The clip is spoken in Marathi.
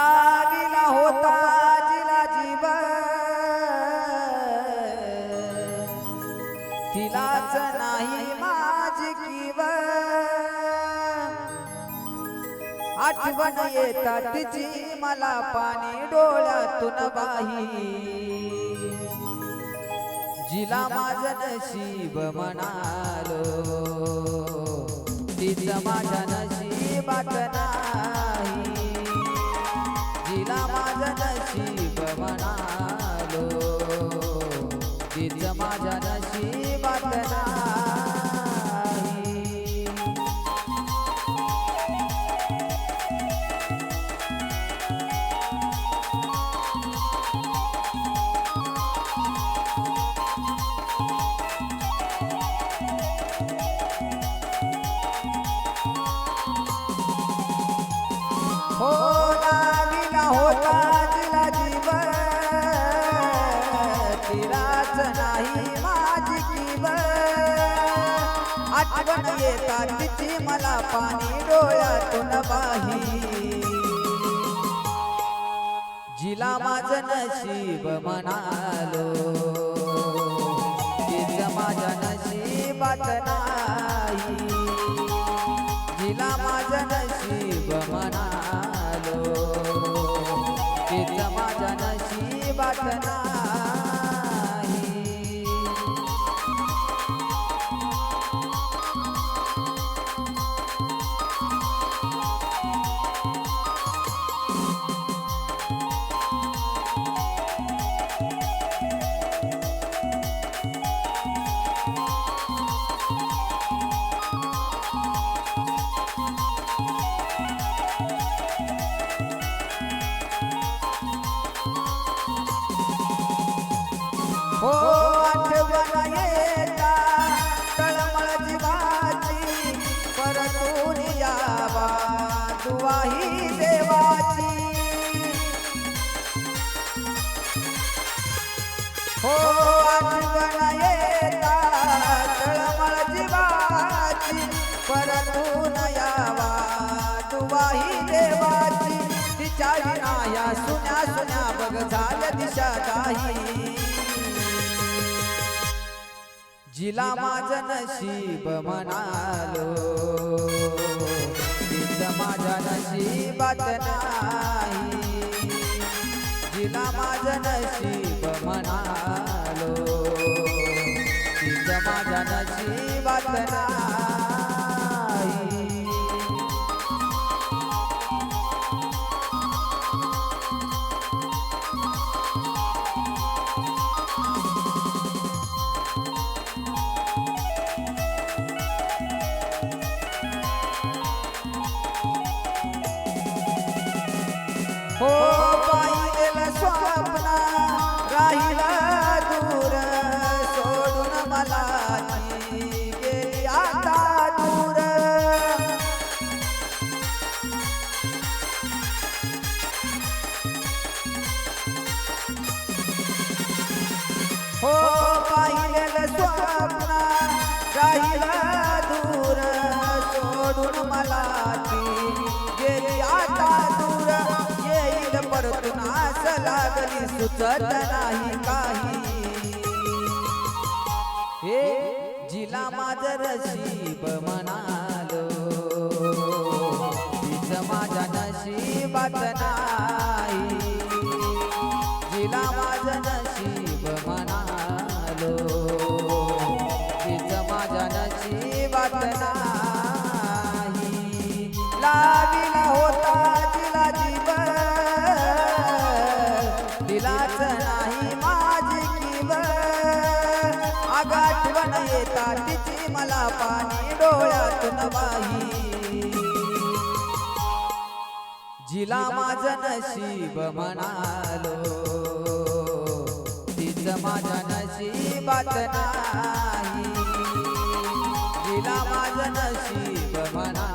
लाविला होता जिला जीव तिलाच नाही माझी जीव आठवण येतात तिची मला पाणी डोळ्यातून बाही जिला माझं नशीब म्हणालो. तिचं माझ्या नशीबात ना माझ्या नशीब म्हणालो तिचं माझ्या नशीब नाही माझी किव आठवण येतात तिची मला पाणी डोळ्यातून बाही. जिला माझं नशीब म्हणालो. तिचं माझ्या नशीबात नाही. जिला माझं नशीब म्हणा दुवाही देवाची. हो आठवण येता तळमळ जीवाची परतून यावा दुवाही देवाची. तिच्या विनाया सुन्या सुन्या बघ झाल्या दिशा काही. जिला माझ नशीब म्हणालो. माझ्या नशीबात नाही. जिला माझ्या नशीब म्हणालो. तिच्या माझ्या नशीबात नाही हो पाहिलेलं स्वप्न राहिला दूर सोडून मला गेली आता दूर. हो पाहिलेलं स्वप्न राहिला दूर सोडून मला ती गेली आता दूर. लागली सुचत नाही काही. हे जिला माझं रशीब म्हणालो. तिचं माझ्या नशीबात ना अग आठवण येता तिची मला पाणी डोळ्यातून बाई जिला माझ नशीब म्हणालो तिच माझ्या नशीबात नाही. जिला माझ नशीब म्हणा